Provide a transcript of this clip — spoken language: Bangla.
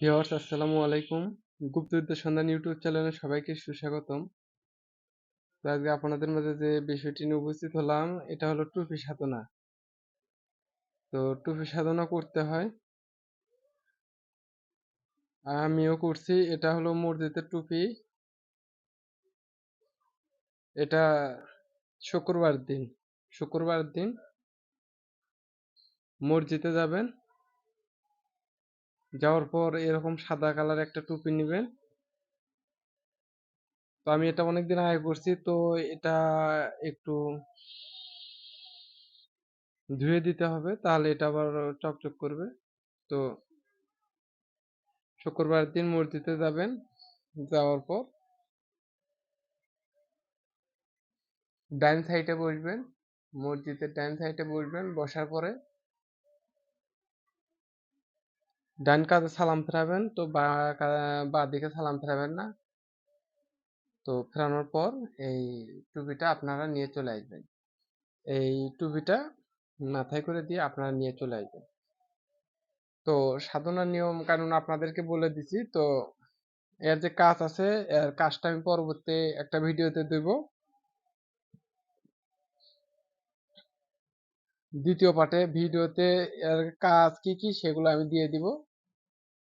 ভিউয়ার্স, আসসালামু আলাইকুম। গুপ্তবিদ্যা সন্ধান ইউটিউব চ্যানেলে সবাইকে সুস্বাগতম। আজকে আপনাদের মাঝে যে বিষয়টি নিয়ে উপস্থিত হলাম, এটা হলো টুপি সাধনা। তো টুপি সাধনা করতে হয়। আমিও করছি, এটা হলো মসজিদের টুপি। এটা শুক্রবার দিন। শুক্রবার দিন মসজিদে যাবেন। যাওয়ার পর এরকম সাদা কালার একটা টুপি নেবেন। তো আমি এটা অনেকদিন আগে করছি, তো এটা একটু ধুয়ে দিতে হবে, তাহলে এটা আবার চকচক করবে। তো শুক্রবার দিন মসজিদে যাবেন, যাওয়ার পর ডাইন সাইডে বসবেন, মসজিদের ডাইন সাইডে বসবেন, বসার পরে ডান কাজে সালাম ফেরাবেন, তো বা দিকে সালাম ফেরাবেন না। তো ফেরানোর পর এই টুপিটা আপনারা নিয়ে চলে আসবেন। এই টুপিটা মাথায় করে দিয়ে আপনারা নিয়ে চলে আসবেন। তো সাধনার নিয়ম কানুন আপনাদেরকে বলে দিছি, তো এর যে কাজ আছে, এর কাজটা আমি পরবর্তী একটা ভিডিওতে দেব। দ্বিতীয় পার্টে ভিডিওতে এর কাজ কি কি সেগুলো আমি দিয়ে দিব।